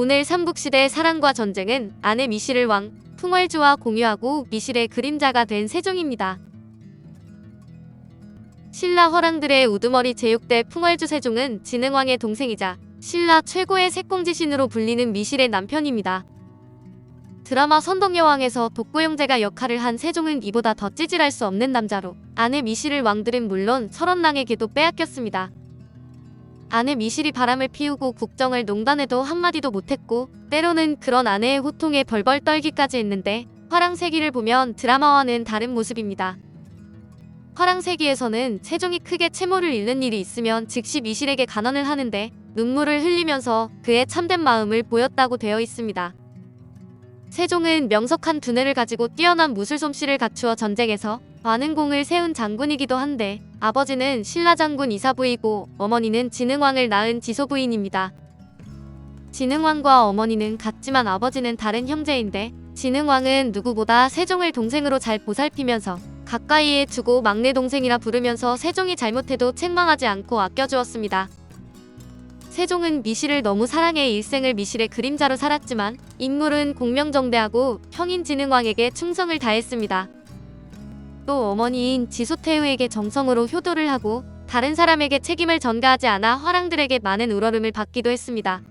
오늘 삼국시대 사랑과 전쟁은 아내 미실을 왕 풍월주와 공유하고 미실의 그림자가 된 세종입니다. 신라 허랑들의 우두머리 제육대 풍월주 세종은 진흥왕의 동생이자 신라 최고의 색공지신으로 불리는 미실의 남편입니다. 드라마 선덕여왕에서 독고영제가 역할을 한 세종은 이보다 더 찌질할 수 없는 남자로 아내 미실을 왕들은 물론 설원랑에게도 빼앗겼습니다. 아내 미실이 바람을 피우고 국정을 농단해도 한마디도 못했고 때로는 그런 아내의 호통에 벌벌 떨기까지 했는데 화랑세기를 보면 드라마와는 다른 모습입니다. 화랑세기에서는 세종이 크게 채모를 잃는 일이 있으면 즉시 미실에게 간언을 하는데 눈물을 흘리면서 그의 참된 마음을 보였다고 되어 있습니다. 세종은 명석한 두뇌를 가지고 뛰어난 무술 솜씨를 갖추어 전쟁에서 많은 공을 세운 장군이기도 한데 아버지는 신라 장군 이사부이고 어머니는 진흥왕을 낳은 지소부인입니다. 진흥왕과 어머니는 같지만 아버지는 다른 형제인데 진흥왕은 누구보다 세종을 동생으로 잘 보살피면서 가까이에 두고 막내 동생이라 부르면서 세종이 잘못해도 책망하지 않고 아껴주었습니다. 세종은 미실을 너무 사랑해 일생을 미실의 그림자로 살았지만 인물은 공명정대하고 형인 진흥왕에게 충성을 다했습니다. 또 어머니인 지소태후에게 정성으로 효도를 하고 다른 사람에게 책임을 전가하지 않아 화랑들에게 많은 우러름을 받기도 했습니다.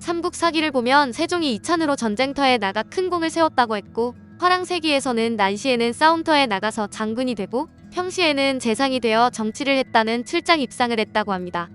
삼국 사기를 보면 세종이 이찬으로 전쟁터에 나가 큰 공을 세웠다고 했고 화랑세기에서는 난시에는 싸움터에 나가서 장군이 되고 평시에는 재상이 되어 정치를 했다는 출장 입상을 했다고 합니다.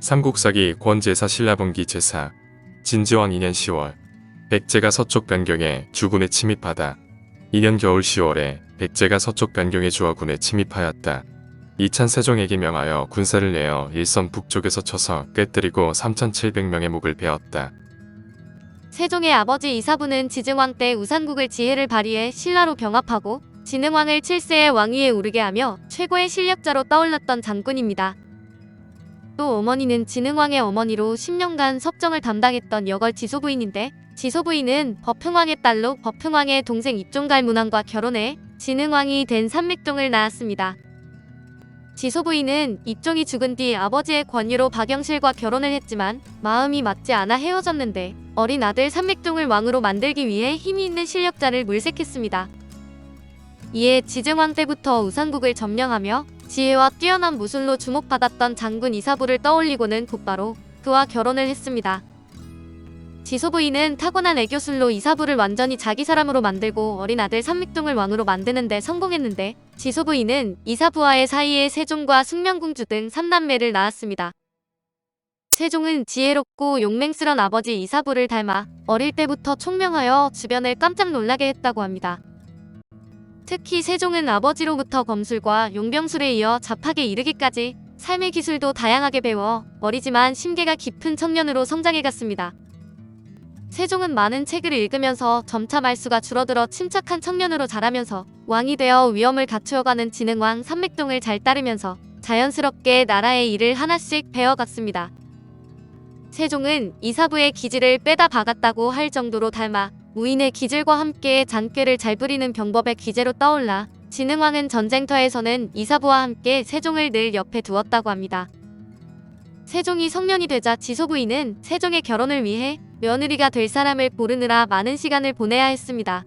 삼국사기 권제사 신라분기 제사 진지왕 2년 10월 백제가 서쪽 변경에 주군에 침입하다 2년 겨울 10월에 백제가 서쪽 변경의 주화군에 침입하였다. 이찬 세종에게 명하여 군사를 내어 일선 북쪽에서 쳐서 깨뜨리고 3,700명의 목을 베었다. 세종의 아버지 이사부는 지증왕 때 우산국을 지혜를 발휘해 신라로 병합하고 진흥왕을 7세의 왕위에 오르게 하며 최고의 실력자로 떠올랐던 장군입니다. 또 어머니는 진흥왕의 어머니로 10년간 섭정을 담당했던 여걸 지소부인인데 지소부인은 법흥왕의 딸로 법흥왕의 동생 입종갈 문왕과 결혼해 진흥왕이 된 삼맥종을 낳았습니다. 지소부인은 입종이 죽은 뒤 아버지의 권유로 박영실과 결혼을 했지만 마음이 맞지 않아 헤어졌는데 어린 아들 삼맥종을 왕으로 만들기 위해 힘이 있는 실력자를 물색했습니다. 이에 지증왕 때부터 우산국을 점령하며 지혜와 뛰어난 무술로 주목받았던 장군 이사부를 떠올리고는 곧바로 그와 결혼을 했습니다. 지소부인은 타고난 애교술로 이사부를 완전히 자기 사람으로 만들고 어린 아들 삼맥종을 왕으로 만드는데 성공했는데 지소부인은 이사부와의 사이에 세종과 숙명공주 등 3남매를 낳았습니다. 세종은 지혜롭고 용맹스런 아버지 이사부를 닮아 어릴 때부터 총명하여 주변을 깜짝 놀라게 했다고 합니다. 특히 세종은 아버지로부터 검술과 용병술에 이어 잡학에 이르기까지 삶의 기술도 다양하게 배워 어리지만 심계가 깊은 청년으로 성장해갔습니다. 세종은 많은 책을 읽으면서 점차 말수가 줄어들어 침착한 청년으로 자라면서 왕이 되어 위엄을 갖추어가는 진흥왕 삼맥동을 잘 따르면서 자연스럽게 나라의 일을 하나씩 배워갔습니다. 세종은 이사부의 기질을 빼다 박았다고 할 정도로 닮아 무인의 기질과 함께 장꾀를 잘 부리는 병법의 기재로 떠올라 진흥왕은 전쟁터에서는 이사부와 함께 세종을 늘 옆에 두었다고 합니다. 세종이 성년이 되자 지소부인은 세종의 결혼을 위해 며느리가 될 사람을 고르느라 많은 시간을 보내야 했습니다.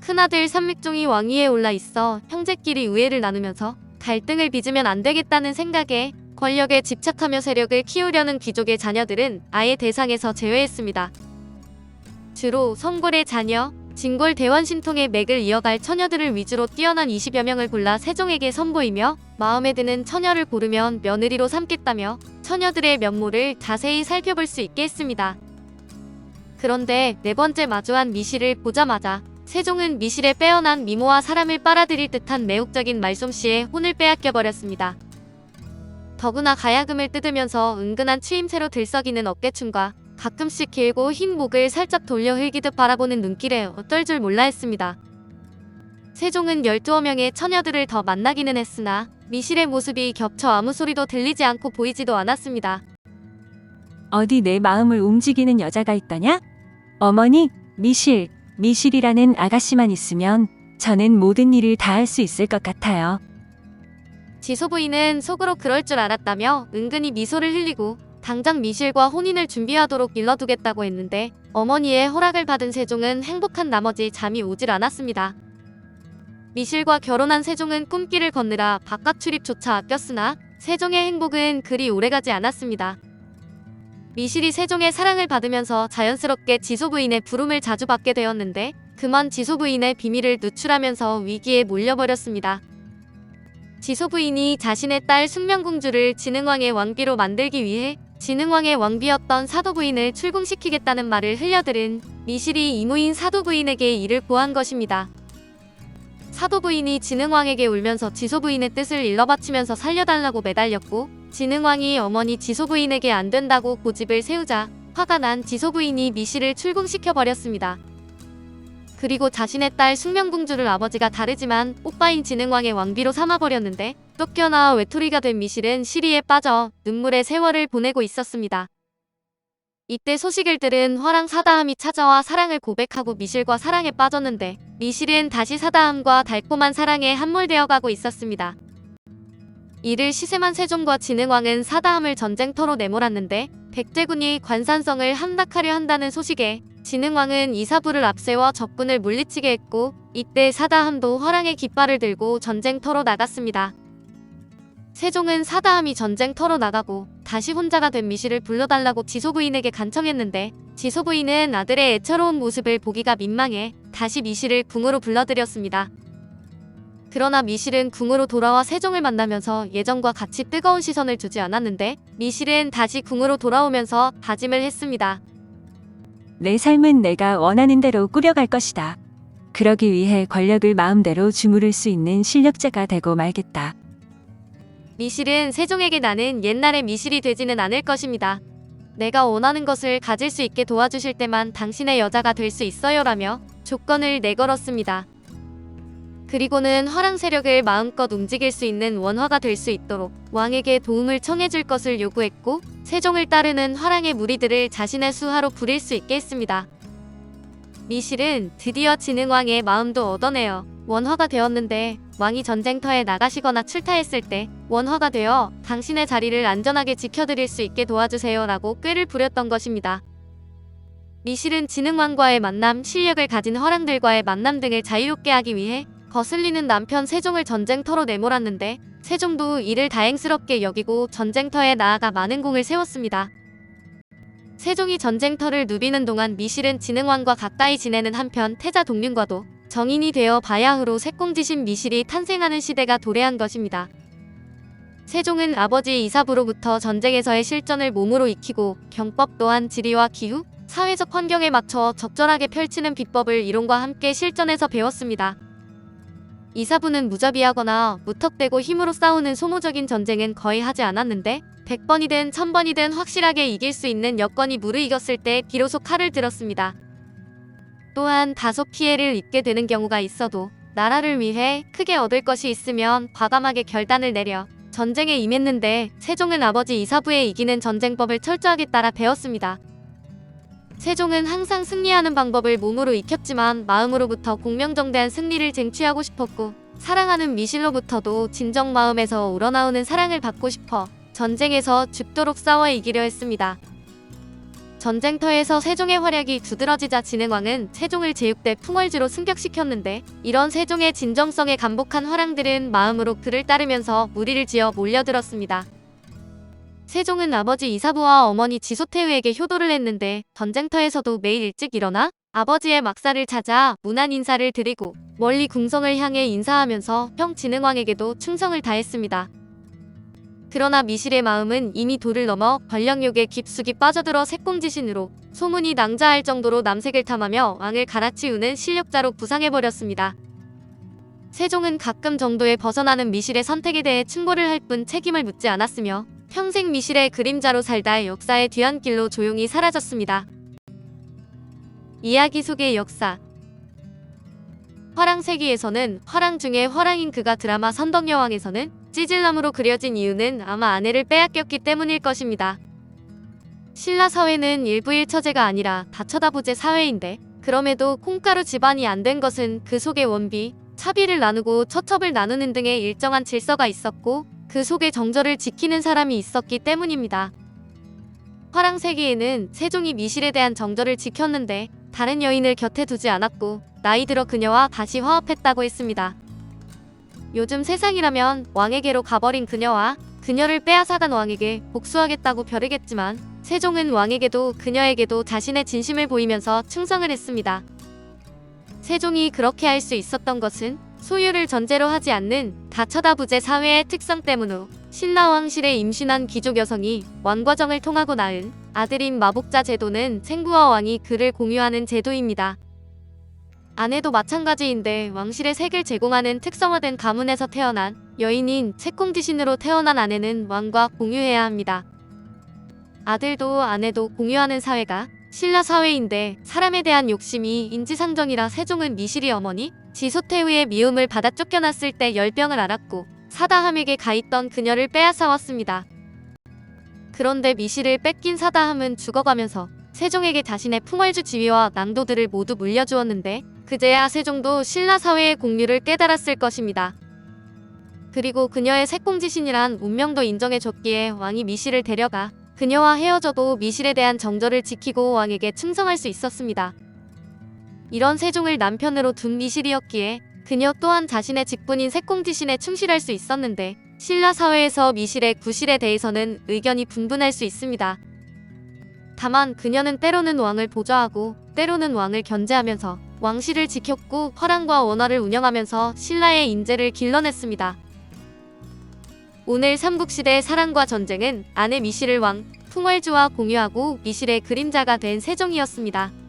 큰아들 삼맥종이 왕위에 올라 있어 형제끼리 우애를 나누면서 갈등을 빚으면 안 되겠다는 생각에 권력에 집착하며 세력을 키우려는 귀족의 자녀들은 아예 대상에서 제외했습니다. 주로 성골의 자녀, 진골 대원 신통의 맥을 이어갈 처녀들을 위주로 뛰어난 20여 명을 골라 세종에게 선보이며 마음에 드는 처녀를 고르면 며느리로 삼겠다며 처녀들의 면모를 자세히 살펴볼 수 있게 했습니다. 그런데 네 번째 마주한 미실을 보자마자 세종은 미실의 빼어난 미모와 사람을 빨아들일 듯한 매혹적인 말솜씨에 혼을 빼앗겨 버렸습니다. 더구나 가야금을 뜯으면서 은근한 추임새로 들썩이는 어깨춤과 가끔씩 길고 흰 목을 살짝 돌려 흘기듯 바라보는 눈길에 어떨 줄 몰라 했습니다. 세종은 12명의 처녀들을 더 만나기는 했으나 미실의 모습이 겹쳐 아무 소리도 들리지 않고 보이지도 않았습니다. 어디 내 마음을 움직이는 여자가 있더냐? 어머니, 미실, 미실이라는 아가씨만 있으면 저는 모든 일을 다 할 수 있을 것 같아요. 지소 부인은 속으로 그럴 줄 알았다며 은근히 미소를 흘리고 당장 미실과 혼인을 준비하도록 일러두겠다고 했는데 어머니의 허락을 받은 세종은 행복한 나머지 잠이 오질 않았습니다. 미실과 결혼한 세종은 꿈길을 걷느라 바깥 출입조차 아꼈으나 세종의 행복은 그리 오래가지 않았습니다. 미실이 세종의 사랑을 받으면서 자연스럽게 지소부인의 부름을 자주 받게 되었는데 그만 지소부인의 비밀을 누출하면서 위기에 몰려버렸습니다. 지소부인이 자신의 딸 숙명공주를 진흥왕의 왕비로 만들기 위해 진흥왕의 왕비였던 사도부인을 출궁시키겠다는 말을 흘려들은 미실이 이모인 사도부인에게 이를 고한 것입니다. 사도부인이 진흥왕에게 울면서 지소부인의 뜻을 일러바치면서 살려달라고 매달렸고 진흥왕이 어머니 지소부인에게 안 된다고 고집을 세우자 화가 난 지소부인이 미실을 출궁시켜 버렸습니다. 그리고 자신의 딸 숙명공주를 아버지가 다르지만 오빠인 진흥왕의 왕비로 삼아버렸는데 쫓겨나 외톨이가 된 미실은 시리에 빠져 눈물의 세월을 보내고 있었습니다. 이때 소식을 들은 화랑 사다함이 찾아와 사랑을 고백하고 미실과 사랑에 빠졌는데 미실은 다시 사다함과 달콤한 사랑에 함몰되어 가고 있었습니다. 이를 시샘한 세종과 진흥왕은 사다함을 전쟁터로 내몰았는데 백제군이 관산성을 함락하려 한다는 소식에 진흥왕은 이사부를 앞세워 적군을 물리치게 했고 이때 사다함도 화랑의 깃발을 들고 전쟁터로 나갔습니다. 세종은 사다함이 전쟁터로 나가고 다시 혼자가 된 미실을 불러달라고 지소부인에게 간청했는데 지소부인은 아들의 애처로운 모습을 보기가 민망해 다시 미실을 궁으로 불러들였습니다. 그러나 미실은 궁으로 돌아와 세종을 만나면서 예전과 같이 뜨거운 시선을 주지 않았는데 미실은 다시 궁으로 돌아오면서 다짐을 했습니다. 내 삶은 내가 원하는 대로 꾸려갈 것이다. 그러기 위해 권력을 마음대로 주무를 수 있는 실력자가 되고 말겠다. 미실은 세종에게 나는 옛날의 미실이 되지는 않을 것입니다. 내가 원하는 것을 가질 수 있게 도와주실 때만 당신의 여자가 될 수 있어요라며 조건을 내걸었습니다. 그리고는 화랑 세력을 마음껏 움직일 수 있는 원화가 될 수 있도록 왕에게 도움을 청해줄 것을 요구했고 세종을 따르는 화랑의 무리들을 자신의 수하로 부릴 수 있게 했습니다. 미실은 드디어 진흥왕의 마음도 얻어내어 원화가 되었는데 왕이 전쟁터에 나가시거나 출타했을 때 원화가 되어 당신의 자리를 안전하게 지켜드릴 수 있게 도와주세요 라고 꾀를 부렸던 것입니다. 미실은 진흥왕과의 만남, 실력을 가진 화랑들과의 만남 등을 자유롭게 하기 위해 거슬리는 남편 세종을 전쟁터로 내몰았는데 세종도 이를 다행스럽게 여기고 전쟁터에 나아가 많은 공을 세웠습니다. 세종이 전쟁터를 누비는 동안 미실은 진흥왕과 가까이 지내는 한편 태자 동륜과도 정인이 되어 바야흐로 색공지신 미실이 탄생하는 시대가 도래한 것입니다. 세종은 아버지 이사부로부터 전쟁에서의 실전을 몸으로 익히고 경법 또한 지리와 기후, 사회적 환경에 맞춰 적절하게 펼치는 비법을 이론과 함께 실전에서 배웠습니다. 이사부는 무자비하거나 무턱대고 힘으로 싸우는 소모적인 전쟁은 거의 하지 않았는데 100번이든 1000번이든 확실하게 이길 수 있는 여건이 무르익었을 때 비로소 칼을 들었습니다. 또한 다소 피해를 입게 되는 경우가 있어도 나라를 위해 크게 얻을 것이 있으면 과감하게 결단을 내려 전쟁에 임했는데 세종은 아버지 이사부의 이기는 전쟁법을 철저하게 따라 배웠습니다. 세종은 항상 승리하는 방법을 몸으로 익혔지만 마음으로부터 공명정대한 승리를 쟁취하고 싶었고 사랑하는 미실로부터도 진정 마음에서 우러나오는 사랑을 받고 싶어 전쟁에서 죽도록 싸워 이기려 했습니다. 전쟁터에서 세종의 활약이 두드러지자 진흥왕은 세종을 제육대 풍월지로 승격시켰는데 이런 세종의 진정성에 감복한 화랑들은 마음으로 그를 따르면서 무리를 지어 몰려들었습니다. 세종은 아버지 이사부와 어머니 지소태우에게 효도를 했는데 전쟁터에서도 매일 일찍 일어나 아버지의 막사를 찾아 문안 인사를 드리고 멀리 궁성을 향해 인사하면서 형 진흥왕에게도 충성을 다했습니다. 그러나 미실의 마음은 이미 도를 넘어 권력욕에 깊숙이 빠져들어 색공지신으로 소문이 낭자할 정도로 남색을 탐하며 왕을 갈아치우는 실력자로 부상해버렸습니다. 세종은 가끔 정도에 벗어나는 미실의 선택에 대해 충고를 할 뿐 책임을 묻지 않았으며 평생 미실의 그림자로 살다 역사의 뒤안길로 조용히 사라졌습니다. 이야기 속의 역사 화랑세기에서는 화랑 중에 화랑인 그가 드라마 선덕여왕에서는 찌질남으로 그려진 이유는 아마 아내를 빼앗겼기 때문일 것입니다. 신라 사회는 일부일 처제가 아니라 다 쳐다보제 사회인데 그럼에도 콩가루 집안이 안 된 것은 그 속에 원비, 차비를 나누고 처첩을 나누는 등의 일정한 질서가 있었고 그 속에 정절을 지키는 사람이 있었기 때문입니다. 화랑 세기에는 세종이 미실에 대한 정절을 지켰는데 다른 여인을 곁에 두지 않았고 나이 들어 그녀와 다시 화합했다고 했습니다. 요즘 세상이라면 왕에게로 가버린 그녀와 그녀를 빼앗아간 왕에게 복수하겠다고 벼르겠지만 세종은 왕에게도 그녀에게도 자신의 진심을 보이면서 충성을 했습니다. 세종이 그렇게 할 수 있었던 것은 소유를 전제로 하지 않는 다처다부재 사회의 특성 때문으로 신라 왕실에 임신한 귀족 여성이 왕과정을 통하고 낳은 아들인 마복자 제도는 챙부와 왕이 그를 공유하는 제도입니다. 아내도 마찬가지인데 왕실의 색을 제공하는 특성화된 가문에서 태어난 여인인 채콩지신으로 태어난 아내는 왕과 공유해야 합니다. 아들도 아내도 공유하는 사회가 신라 사회인데 사람에 대한 욕심이 인지상정이라 세종은 미실이 어머니 지소태후의 미움을 받아 쫓겨났을 때 열병을 앓았고 사다함에게 가있던 그녀를 빼앗아왔습니다. 그런데 미실을 뺏긴 사다함은 죽어가면서 세종에게 자신의 풍월주 지위와 낭도들을 모두 물려주었는데 그제야 세종도 신라 사회의 공유를 깨달았을 것입니다. 그리고 그녀의 색공지신이란 운명도 인정해줬기에 왕이 미실을 데려가 그녀와 헤어져도 미실에 대한 정절을 지키고 왕에게 충성할 수 있었습니다. 이런 세종을 남편으로 둔 미실이었기에 그녀 또한 자신의 직분인 색공지신에 충실할 수 있었는데 신라 사회에서 미실의 구실에 대해서는 의견이 분분할 수 있습니다. 다만 그녀는 때로는 왕을 보좌하고 때로는 왕을 견제하면서 왕실을 지켰고 화랑과 원화를 운영하면서 신라의 인재를 길러냈습니다. 오늘 삼국시대의 사랑과 전쟁은 아내 미실을 왕 풍월주와 공유하고 미실의 그림자가 된 세종이었습니다.